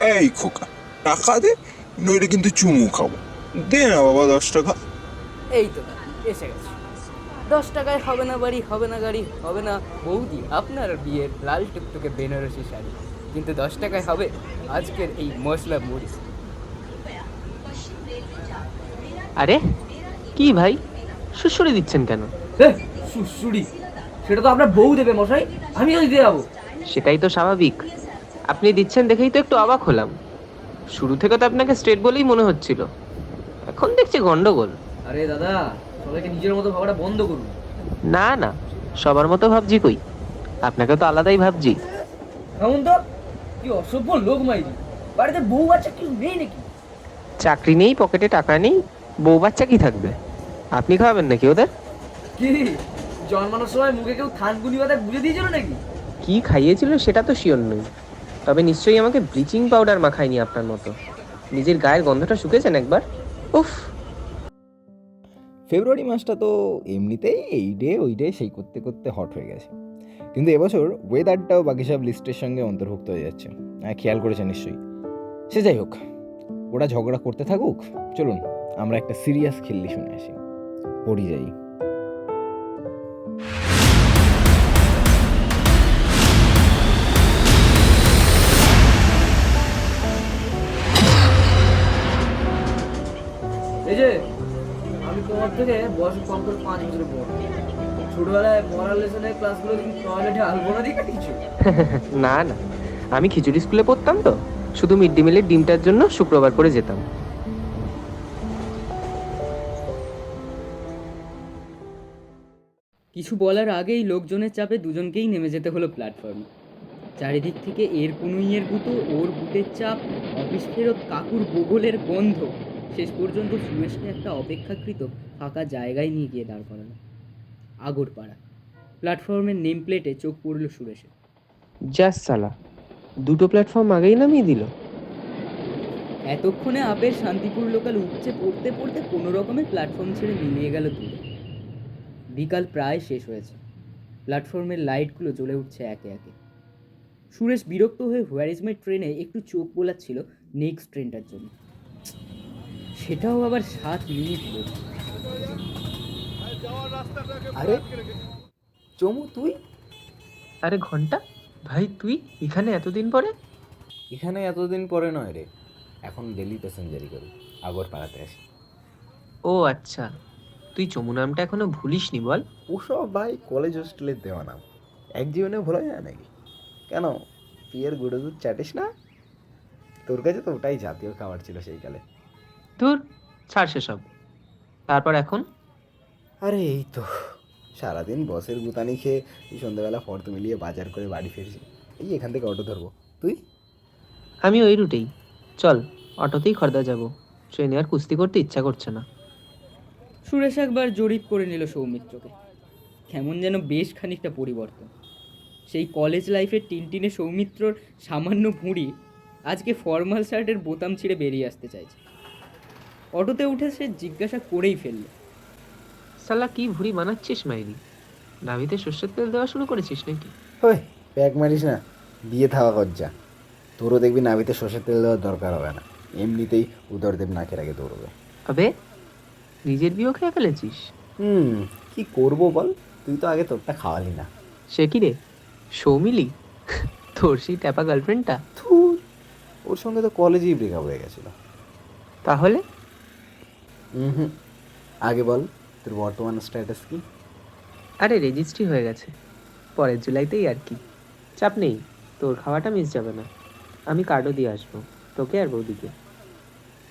এই খোকা টাকা দে নইলে কিন্তু চুমু খাব। দে না বাবা দশ টাকা। এই তো এসে গেছে। দশ টাকায় হবে না বাড়ি হবে না গাড়ি হবে না বৌদি আপনার বিয়ের লাল টুকটুকে বেনারসি শাড়ি। কিন্তু দশ টাকায় হবে আজকের এই মশলা মুড়ি। আরে কি ভাই? সুসুরি দিচ্ছেন কেন? সুসুড়ি সেটা তো আপনার বউ দেবে মশাই আমি ওই দিয়ে যাব। সেটাই তো স্বাভাবিক। আপনি দিচ্ছেন দেখেই তো একটু অবাক হলাম। শুরু থেকে তো আপনাকে স্ট্রেট বলেই মনে হচ্ছিল। এখন দেখছি গন্ডগোল। আরে দাদা সবাইকে নিজের মতো ভাবাটা বন্ধ করুন। না না সবার মতো ভাবছি কই? আপনাকে তো আলাদাই ভাবছি। এমন তো? কি অসভ্য লোক মাইরি। বাড়িতে বউ বাচ্চা কেউ নেই নাকি? চাকরি নেই পকেটে টাকা নেই বউ বাচ্চা কি থাকবে? আপনি খাওয়াবেন নাকি ওদের? কি? জন্মানোর সময় মুখে কেউ থানগুনি বাদা বুঝে দিয়েছিল নাকি? কি খাইয়েছিল সেটা তো শিওর নই। তবে নিশ্চয়ই আমাকে ব্লিচিং পাউডার মাখায়নি আপনার মতো। নিজের গায়ের গন্ধটা শুকেছেন একবার? উফ! ফেব্রুয়ারি মাসটা তো এমনিতেই এই ডে, ওই ডে, সেই করতে করতে হট হয়ে গেছে। কিন্তু এবছর ওয়েদারটাও বাকি সব লিস্টের সঙ্গে অন্তর্ভুক্ত হয়ে যাচ্ছে। হ্যাঁ খেয়াল করেছে নিশ্চয়ই। সে যাই হোক, ওরা ঝগড়া করতে থাকুক। চলুন, আমরা একটা সিরিয়াস খেললি শুনে আসি। পড়ি যাই এই যে আমি তোমার থেকে বয়স কম করে পাঁচ বছরের বড়। ছোটবেলায় মরাল লেসনের ক্লাসগুলো তুমি টয়লেটে আলপনা দিয়ে কাটিয়েছো না না আমি খিচুড়ি স্কুলে পড়তাম তো। শুধু মিড ডে মিলের ডিমটার জন্য শুক্রবার করে যেতাম। কিছু বলার আগেই লোকজনের চাপে দুজনকেই নেমে যেতে হলো প্ল্যাটফর্মে চারিদিক থেকে এর কুনুইয়ের গুঁতো ওর বুটের চাপ অফিস ফেরত কাকুর বগলের গন্ধ। শেষ পর্যন্ত সুরেশকে একটা অপেক্ষাকৃত ফাঁকা জায়গায় নিয়ে গিয়ে দাঁড় করানো আগরপাড়া। প্ল্যাটফর্মের নেম প্লেটে চোখ পড়ল সুরেশের। জাস্ট সালা দুটো প্ল্যাটফর্ম আগেই নামিয়ে দিল। এতক্ষণে আপের শান্তিপুর লোকাল উপচে পড়তে পড়তে কোনো রকমের প্ল্যাটফর্ম ছেড়ে মিলিয়ে গেল দূরে। বিকাল প্রায় শেষ হয়েছে। প্ল্যাটফর্মের লাইটগুলো জ্বলে উঠছে একে একে। সুরেশ বিরক্ত হয়ে হোয়ার ইজ মাই ট্রেনে একটু চোখ বোলাচ্ছিল নেক্সট ট্রেনটার জন্য। সেটাও আবার সাত মিনিট আরে চমু তুই? আরে ঘণ্টা ভাই তুই এখানে এতদিন পরে? এখানে এতদিন পরে নয় রে। এখন ডেলি প্যাসেঞ্জারি করি আগরপাড়াতে আসি। ও আচ্ছা তুই চমু নামটা এখনও ভুলিসনি বল। ওসব ভাই কলেজ হোস্টেলের দেওয়া নাম। এক জীবনে ভোলা যায় নাকি? কেন তুই এর গুঁড়ো দুধ চাটিস না? তোর কাছে তো ওটাই জাতীয় খাবার ছিল সেই কালে ধুর ছাড় সেসব। তারপর এখন? আরে এই তো সারাদিন বসের গুতানি খেয়ে এই সন্ধ্যাবেলা ফর্দ মিলিয়ে বাজার করে বাড়ি ফিরছি। এই এখান থেকে অটো ধরবো। তুই? আমি ওই রুটেই। চল অটোতেই খর্দা যাব। ট্রেনে আর কুস্তি করতে ইচ্ছা করছে না। সুরেশ একবার জরিপ করে নিল সৌমিত্রকে। কেমন যেন বেশ খানিকটা পরিবর্তন। সেই কলেজ লাইফের টিনটিনে সৌমিত্রর সামান্য ভুঁড়ি আজকে ফর্মাল শার্টের বোতাম ছিঁড়ে বেরিয়ে আসতে চাইছে। অটোতে উঠে সে জিজ্ঞাসা করেই ফেলল। সালা কি ভুড়ি বানাচ্ছিস মাইরি? নাভিতে সর্ষের তেল দেওয়া শুরু করেছিস নাকি? ওই প্যাক মারিস না দিয়ে থাকা কজ্জা তোরও দেখবি নাবিতে সর্ষের তেল দেওয়ার দরকার হবে না। এমনিতেই উদরদেব নাকের আগে দৌড়বে। তবে নিজের বিয়েও খেয়ে ফেলেছিস? হুম কি করব বল? তুই তো আগে তোরটা খাওয়ালি না। সে কি রে সৌমিলি? তোর সেই ট্যাপা গার্লফ্রেন্ডটা থুর ওর সঙ্গে তো কলেজেই ব্রেকআপ হয়ে গেছিল। তাহলে? হুম আগে বল তোর বর্তমান স্ট্যাটাস কি? আরে রেজিস্ট্রি হয়ে গেছে। পরের জুলাইতেই আর কি। চাপ নেই তোর খাওয়াটা মিস যাবে না। আমি কার্ডও দিয়ে আসব তোকে আর বৌদিকে।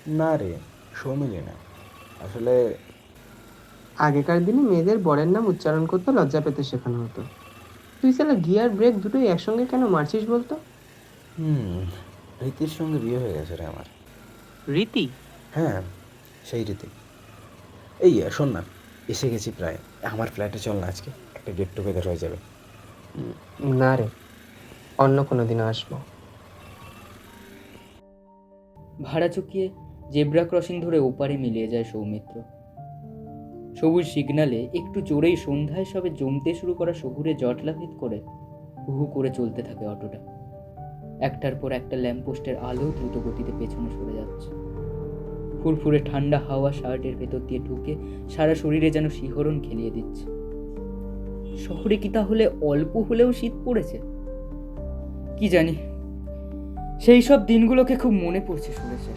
না রে সৌমিলি না। আসলে আগেকার দিনে মেয়েদের বরের নাম উচ্চারণ করতে লজ্জা পেতে শেখানো হতো। তুই সালা গিয়ার ব্রেক দুটোই একসঙ্গে কেন মারছিস বলতো? হুম রীতির সঙ্গে বিয়ে হয়ে গেছে রে আমার। রীতি? হ্যাঁ। সেই রীতি। এই শোন না এসে গেছি প্রায়। আমার ফ্ল্যাটে চল না আজকে একটা গেট টুগেদার হয়ে যাবে। না রে অন্য কোনো দিন আসব। ভাড়া চুকিয়ে জেব্রা ক্রসিং ধরে ওপারে মিলিয়ে যায় সৌমিত্র। সবুজ সিগনালে একটু জোরেই সন্ধ্যায় সবে জমতে শুরু করা শহুরে জটলা ভেদ করে হু হু করে চলতে থাকে অটোটা। একটার পর একটা ল্যাম্পপোস্টের আলো দ্রুত গতিতে পেছনে সরে যাচ্ছে। ফুরফুরে ঠান্ডা হাওয়া শার্টের ভেতর দিয়ে ঢুকে সারা শরীরে যেন শিহরণ খেলিয়ে দিচ্ছে। শহরে কি তাহলে অল্প হলেও শীত পড়েছে? কি জানি। সেই সব দিনগুলোকে খুব মনে পড়ছে সুরেশের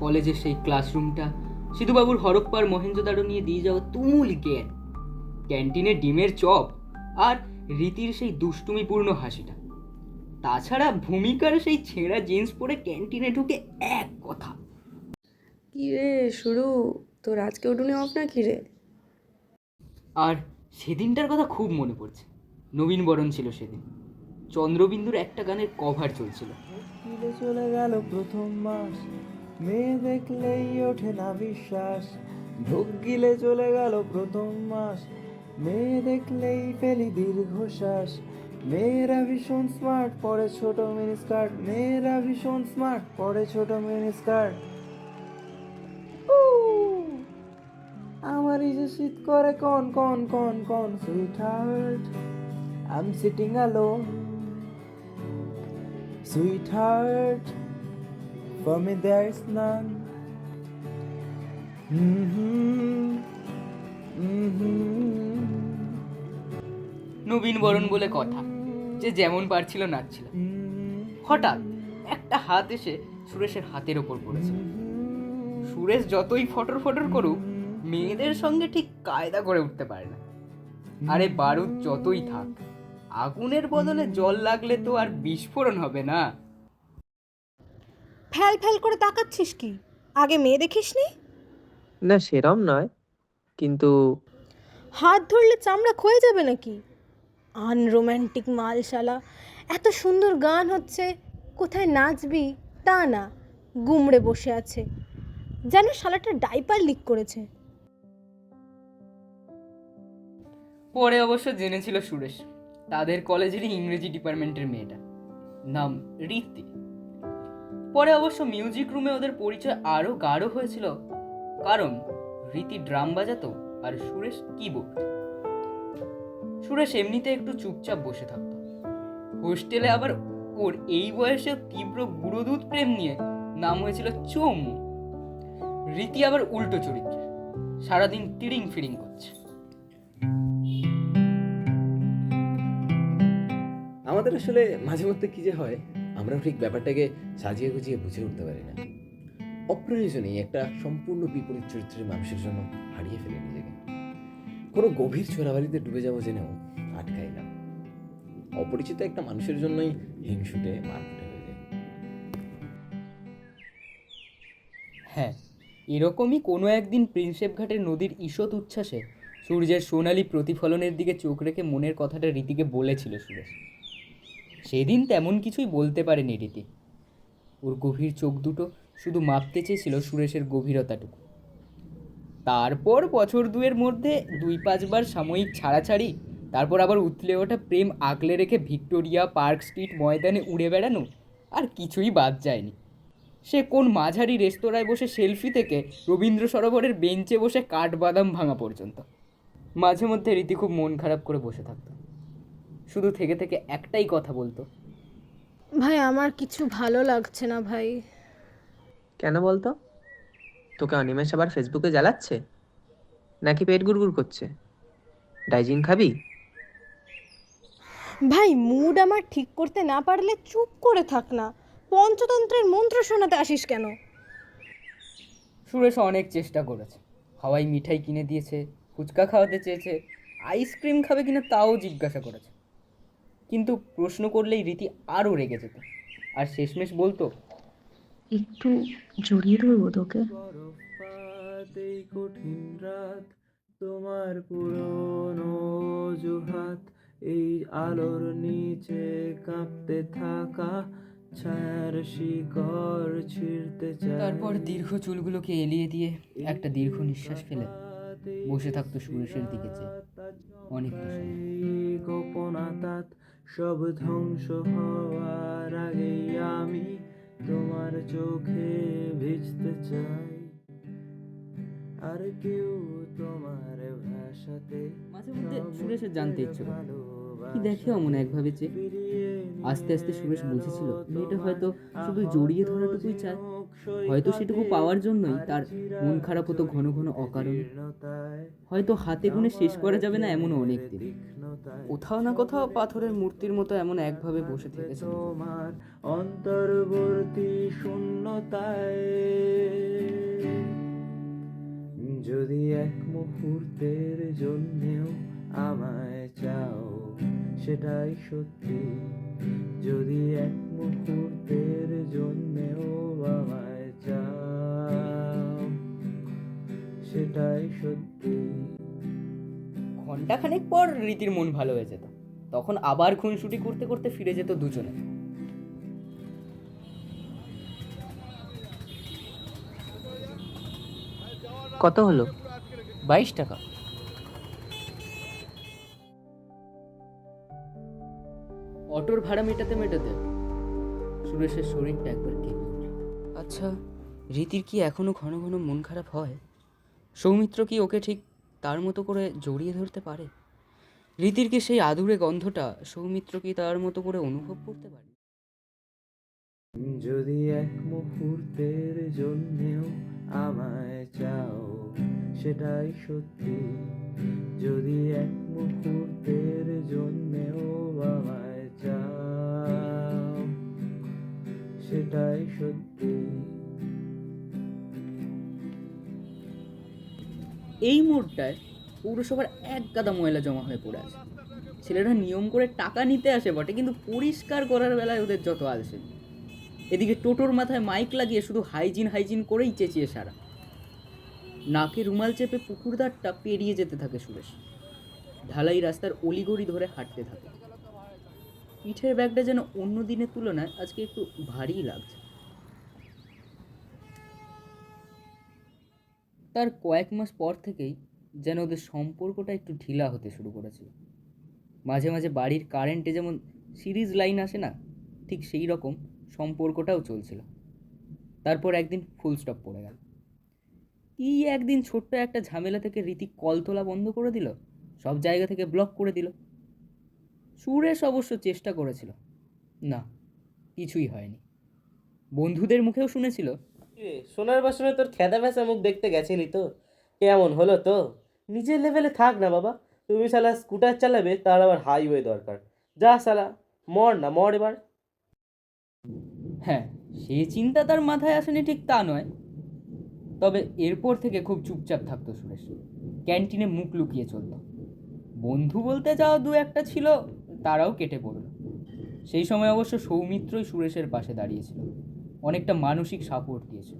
কলেজের সেই ক্লাসরুমটা, সিধুবাবুর হরপ্পার মহেন্দ্রদারো নিয়ে দিয়ে যাওয়া তুমুল জ্ঞান। ক্যান্টিনে ডিমের চপ আর রীতির সেই দুষ্টুমিপূর্ণ হাসিটা। তাছাড়া ভূমিকার সেই ছেঁড়া জিন্স পরে ক্যান্টিনে ঢুকে এক কথা। কি রে শুরু? তোর আজকে উঠুনে অফ না কি রে? আর সেদিনটার কথা খুব মনে পড়ছে। নবীন বরণ ছিল সেদিন। চন্দ্রবিন্দুর একটা গানের কভার চলছিল। চলে গেল প্রথম মাস। মেয়ে দেখলেই ওঠে না বিশ্বাস। ঢোক গিলে চলে গেল প্রথম মাস। মেয়ে দেখলেই ফেলি দীর্ঘশ্বাস। মেয়েরা ভীষণ স্মার্ট পরে ছোট মিনি স্কার্ট মেয়েরা ভীষণ স্মার্ট পরে ছোট মিনি স্কার্ট আমারই যে শীত করে কন কন কন কন sweetheart I am sitting alone Sweetheart, for me there's none. Mm-hmm. Mm-hmm. নবীন বরণ বলে কথা যে যেমন পারছিল নাচছিল. হঠাৎ একটা হাত এসে সুরেশের হাতের ওপর পড়েছিল সুরেশ যতই ফটর ফটর করুক মেয়েদের সঙ্গে ঠিক কায়দা করে উঠতে পারে না। আরে বারুদ যতই থাক আগুনের বদলে জল লাগলে তো আর বিস্ফোরণ হবে না। ফ্যাল ফ্যাল করে তাকাচ্ছিস কি? আগে মেয়ে দেখিসনি? না সেরম নয় কিন্তু হাত ধরলে চামড়া ক্ষয়ে যাবে নাকি? আনরোম্যান্টিক মালশালা এত সুন্দর গান হচ্ছে কোথায় নাচবি তা না গুমড়ে বসে আছে। যেন শালাটা ডাইপার লিক করেছে। পরে অবশ্য জেনেছিল সুরেশ। তাদের কলেজেরই ইংরেজি ডিপার্টমেন্টের মেয়েটা। নাম রীতি। পরে অবশ্য মিউজিক রুমে ওদের পরিচয় আরও গাঢ় হয়েছিল। কারণ রীতি ড্রাম বাজাতো আর সুরেশ কিবোর্ড। সুরেশ এমনিতে একটু চুপচাপ বসে থাকতো। হোস্টেলে আবার ওর এই বয়সে তীব্র গুঁড়োদুধ প্রেম নিয়ে নাম হয়েছিল চোম। রীতি আবার উল্টো চরিত্রের। সারাদিন তিরিং ফিরিং করছে। আমাদের আসলে মাঝে মধ্যে কি যে হয়, আমরাও ঠিক ব্যাপারটাকে সাজিয়ে গুছিয়ে বুঝে উঠতে পারি না। অপ্রয়োজনেই একটা সম্পূর্ণ বিপরীত চরিত্রের মানুষের জন্য হারিয়ে ফেলে নিজেকে। কোনো গভীর চোরাবালিতে ডুবে যাব জেনেও আটকাই না। অপরিচিত একটা মানুষের জন্যই হিংসুটে মারকুটে হয়ে যায়। হ্যাঁ এরকমই কোনো একদিন প্রিন্সেপ ঘাটের নদীর ঈষৎ উচ্ছ্বাসে সূর্যের সোনালি প্রতিফলনের দিকে চোখ রেখে মনের কথাটা রীতিকে বলেছিল সুরেশ। সেদিন তেমন কিছুই বলতে পারেনি রীতি। ওর গভীর চোখ দুটো শুধু মাপতে চেয়েছিল সুরেশের গভীরতাটুকু। তারপর বছর দুয়ের মধ্যে দুই পাঁচবার সাময়িক ছাড়াছাড়ি, তারপর আবার উতলে ওঠা প্রেম আগলে রেখে ভিক্টোরিয়া পার্ক স্ট্রিট ময়দানে উড়ে বেড়ানো আর কিছুই বাদ যায়নি। সে কোন মাঝারি রেস্তোরাঁয় বসে সেলফি থেকে রবীন্দ্র সরোবরের বেঞ্চে বসে কাঠবাদাম ভাঙা পর্যন্ত। মাঝে মধ্যে রীতি খুব মন খারাপ করে বসে থাকতো। শুধু থেকে থেকে একটাই কথা বলতো। ভাই আমার কিছু ভালো লাগছে না ভাই। কেন বলতো? তোকে অনিমেষ আবার ফেসবুকে জ্বালাচ্ছে? নাকি পেট গুড়গুড় করছে? ডাইজিন খাবি? ভাই মুড আমার ঠিক করতে না পারলে চুপ করে থাক না। পঞ্চতন্ত্রের মন্ত্র শোনাতে আসিস কেন? সুরেশ অনেক চেষ্টা করেছে। হাওয়াই মিঠাই কিনে দিয়েছে ফুচকা খাওয়াতে চেয়েছে আইসক্রিম খাবে কিনা তাও জিজ্ঞাসা করেছে। কিন্তু প্রশ্ন করলেই রীতি আরও রেগে যেত। আর শেষমেশ বলতো একটু জড়িয়ে ধরবো তোকে। এই কঠিন রাত তোমার পুরনো অজুহাত এই আলোর নিচে কাঁপতে থাকা ছায়ার শিকড় ছিঁড়তে চায়। তারপর দীর্ঘ চুলগুলোকে এলিয়ে দিয়ে একটা দীর্ঘ নিঃশ্বাস ফেলে বসে থাকতো সুরেশের দিকে চেয়ে। এই গোপনাতাত সব ধ্বংস হওয়ার আগেই আমি তোমার চোখে ভিজতে চাই। আর কেউ তোমার ভাষাতে মাঝে মধ্যে সুরেশের জানতে ইচ্ছে করে। কি দেখে অমন একভাবে যে আস্তে আস্তে সুরেশ বুঝেছিল। মেয়েটা হয়তো শুধু জড়িয়ে ধরাটুকুই চায়। হয়তো সেটুকু পাওয়ার জন্যই তার মন খারাপ হতো ঘন ঘন অকারণে। হয়তো হাতে গুনে শেষ করা যাবে না এমন অনেক দিন। কোথাও না কোথাও পাথরের মূর্তির মতো এমন একভাবে বসে থেকেছে তোমার অন্তর্বর্তী শূন্যতায়। যদি এক মুহূর্তের জন্যেও আমায় চাও সেটাই সত্যি। যদি এক মুহূর্তের জন্যেও সেটাই সত্যি। ঘন্টাখানেক পর রীতির মন ভালো হয়ে যেত। তখন আবার খুনসুটি করতে করতে ফিরে যেত দুজনে। কত হলো? বাইশ টাকা। অটোর ভাড়া মেটাতে মেটাতে সুরেশের শরীরটা একবার কেঁপে আচ্ছা রীতির কি এখনও ঘন ঘন মন খারাপ হয়? সৌমিত্র কি ওকে ঠিক তার মতো করে জড়িয়ে ধরতে পারে? রীতির কি সেই আদুরে গন্ধটা সৌমিত্র কি তার মতো করে অনুভব করতে পারে? যদি এক মুহূর্তের জন্যেও আমায় চাও, সেটাই সত্যি। যদি এক মুহূর্তের জন্যেও আমায় চাও, সেটাই সত্যি। এই মোড়টায় পৌরসভার এক গাদা ময়লা জমা হয়ে পড়ে আছে। ছেলেরা নিয়ম করে টাকা নিতে আসে বটে, কিন্তু পরিষ্কার করার বেলায় ওদের যত আলসে এদিকে টোটোর মাথায় মাইক লাগিয়ে শুধু হাইজিন হাইজিন করেই চেঁচিয়ে সারা। নাকে রুমাল চেপে পুকুরদারটা পেরিয়ে যেতে থাকে সুরেশ। ঢালাই রাস্তার অলিগড়ি ধরে হাঁটতে থাকে। পিঠের ব্যাগটা যেন অন্য দিনের তুলনায় আজকে একটু ভারী লাগছে। তার কয়েক মাস পর থেকেই যেন ওদের সম্পর্কটা একটু ঢিলা হতে শুরু করেছিল। মাঝে মাঝে বাড়ির কারেন্টে যেমন সিরিজ লাইন আসে না, ঠিক সেই রকম সম্পর্কটাও চলছিল। তারপর একদিন ফুল স্টপ পড়ে গেল। কি একদিন ছোট্ট একটা ঝামেলা থেকে রীতি কল তোলা বন্ধ করে দিল? সব জায়গা থেকে ব্লক করে দিল। সুরেশ অবশ্য চেষ্টা করেছিল। না, কিছুই হয়নি। বন্ধুদের মুখেও শুনেছিল সোনার বাসনে তোর খেদা ভেসা মুখ দেখতে গেছিলি তো? কেমন হলো তো? নিজের লেভেলে থাক না বাবা। তুমি শালা স্কুটার চালাবে, তার আবার হাইওয়ে দরকার। যা শালা, মর না, মর এবার। হ্যাঁ সে চিন্তা তার মাথায় আসেনি ঠিক তা নয়। তবে এরপর থেকে খুব চুপচাপ থাকতো সুরেশ। ক্যান্টিনে মুখ লুকিয়ে চলত বন্ধু বলতে যাওয়া দু একটা ছিল, তারাও কেটে পড়ল। সেই সময় অবশ্য সৌমিত্রই সুরেশের পাশে দাঁড়িয়েছিল অনেকটা মানসিক সাপোর্ট দিয়েছিল।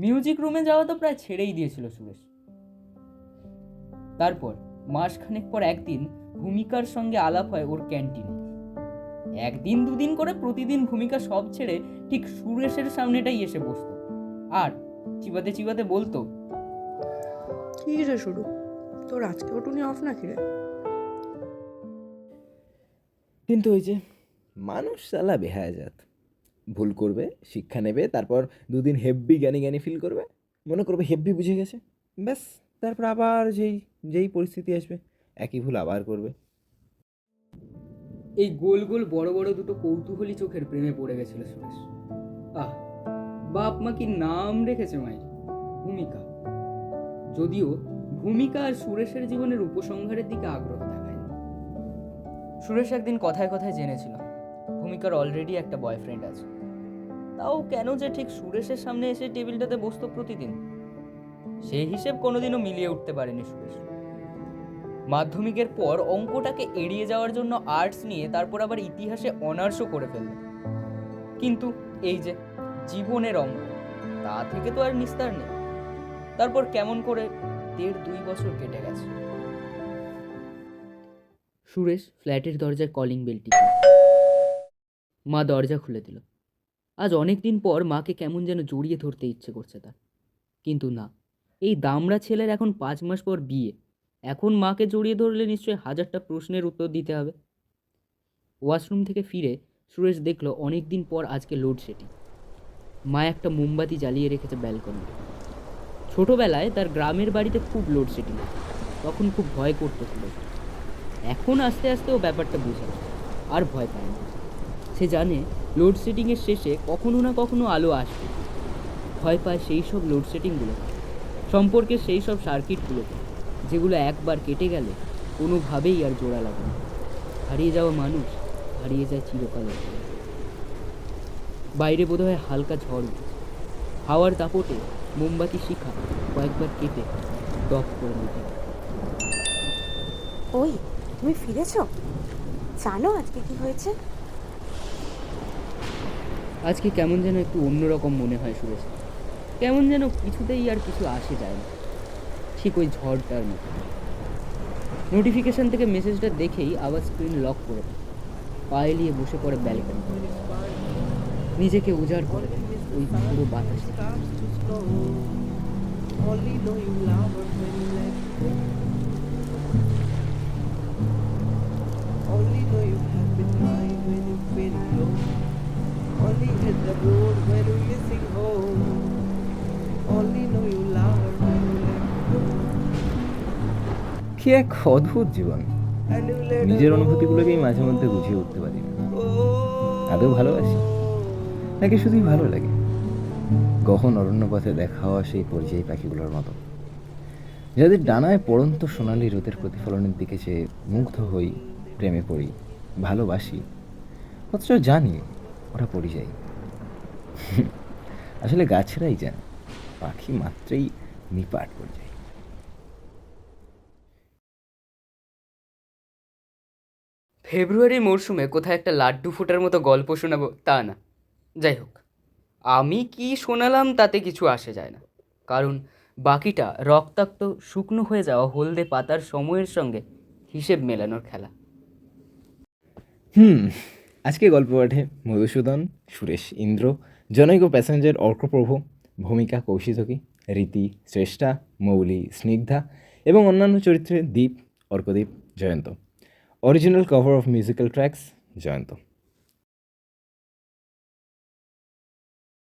মিউজিক রুমে যাওয়া তো প্রায় ছেড়েই দিয়েছিল সুরেশ। তারপর মাসখানেক পর একদিন ভূমিকার সঙ্গে আলাপ হয় ওর ক্যান্টিনে একদিন দুদিন করে প্রতিদিন ভূমিকা সব ছেড়ে ঠিক সুরেশের সামনেটাই এসে বসতো। আর চিবাতে চিবাতে বলতো কি রে শুরু? তোর আজকে ওটুনি অফ নাকি রে? কিন্তু ওই যে মানুষ চালা বেহায়াজাত। ভুল করবে, শিক্ষা নেবে, তারপর দুদিন হেব্বি জ্ঞানী জ্ঞানী ফিল করবে, মনে করবে হেব্বি বুঝে গেছে। ব্যাস, তারপর আবার যেই যেই পরিস্থিতি আসবে, একই ভুল আবার করবে। এই গোল গোল বড় বড় দুটো কৌতূহলী চোখের প্রেমে পড়ে গেছিল সুরেশ। আহ, বাপ মা কি নাম রেখেছে মায়ের? ভূমিকা। যদিও ভূমিকা আর সুরেশের জীবনের উপসংহারের দিকে আগ্রহ দেখায় সুরেশ একদিন কথায় কথায় জেনেছিল, ভূমিকার অলরেডি একটা বয়ফ্রেন্ড আছে। তাও কেন যে ঠিক সুরেশের সামনে এসে টেবিলটাতে বসতো প্রতিদিন? সেই হিসেব কোনোদিনও মিলিয়ে উঠতে পারেনি সুরেশ। মাধ্যমিকের পর অঙ্কটাকে এড়িয়ে যাওয়ার জন্য আর্টস নিয়ে তারপর আবার ইতিহাসে অনার্সও করে ফেলল। কিন্তু এই যে জীবনের অঙ্ক, তা থেকে তো আর নিস্তার নেই। তারপর কেমন করে দেড় দুই বছর কেটে গেছে। সুরেশ ফ্ল্যাটের দরজায় কলিং বেল টিপল। মা দরজা খুলে দিল। আজ অনেক দিন পর মাকে কেমন যেন জড়িয়ে ধরতে ইচ্ছে করছে তার। কিন্তু না, এই দামড়া ছেলের এখন পাঁচ মাস পর বিয়ে। এখন মাকে জড়িয়ে ধরলে নিশ্চয়ই হাজারটা প্রশ্নের উত্তর দিতে হবে। ওয়াশরুম থেকে ফিরে সুরেশ দেখল অনেক দিন পর আজকে লোডশেডিং। মা একটা মোমবাতি জ্বালিয়ে রেখেছে ব্যালকনি ছোটোবেলায় তার গ্রামের বাড়িতে খুব লোডশেডিং তখন খুব ভয় করতো সুরেশ। এখন আস্তে আস্তে ও ব্যাপারটা বুঝে আর ভয় পায় না। সে জানে লোডশেডিংয়ের শেষে কখনো না কখনো আলো আসবে। ভয় পায় সেই সব লোডশেডিংগুলো সম্পর্কে সেই সব সার্কিটগুলোকে যেগুলো একবার কেটে গেলে কোনোভাবেই আর জোড়া লাগে না। হারিয়ে যাওয়া মানুষ হারিয়ে যায় চিরকালের। বাইরে বোধহয় হালকা ঝড় উঠেছে। হাওয়ার দাপটে মোমবাতি শিখা কয়েকবার কেটে দপ করে নিতে ওই, তুমি ফিরেছ? জানো আজকে কি হয়েছে? আজকে কেমন যেন একটু অন্যরকম মনে হয় সুরেশ। কেমন যেন কিছুতেই আর কিছু আসে যায় না। ঠিক ওই ঝড়টার মতো। নোটিফিকেশান থেকে মেসেজটা দেখেই আবার স্ক্রিন লক করে দেয়। পা বসে পড়ে ব্যালকনি নিজেকে উজাড় করে ওই পুরো বাতাসে. Only know you have been high when you've been low. Only hit the road when you're missing home. Only know you love her when you let go. কি এক অদ্ভুত জীবন And you let নিজের her অনুভূতিগুলোকেই মাঝে মধ্যে বুঝিয়ে উঠতে পারি না Oh. আদৌ ভালোবাসি নাকি শুধুই ভালো লাগে গহন অরণ্য পথে দেখা হওয়া সেই পরিযায়ী পাখিগুলোর মতো যাদের ডানায় পড়ন্ত সোনালি রোদের প্রতিফলনের দিকে চেয়ে মুগ্ধ হই প্রেমে পড়ি ভালোবাসি অথচ জানি ওরা পরিযায়ী। আসলে গাছেরাই জানে পাখি মাত্রেই নিপাট পরিযায়ী। ফেব্রুয়ারি মরশুমে কোথায় একটা লাড্ডু ফোটার মতো গল্প শোনাবো তা না। যাই হোক আমি কি শোনালাম তাতে কিছু আসে যায় না। কারণ বাকিটা রক্তাক্ত শুকনো হয়ে যাওয়া হলদে পাতার সময়ের সঙ্গে হিসেব মেলানোর খেলা। হুম আজকে গল্প পাঠে মধুসূদন, সুরেশ ইন্দ্র, জনৈক প্যাসেঞ্জার, অর্কপ্রভু, ভূমিকা কৌশিকী রীতি, শ্রেষ্ঠা, মৌলি, স্নিগ্ধা এবং অন্যান্য চরিত্রে Deep, Arkadeep, Jayanta. Original cover of musical tracks Jayanta.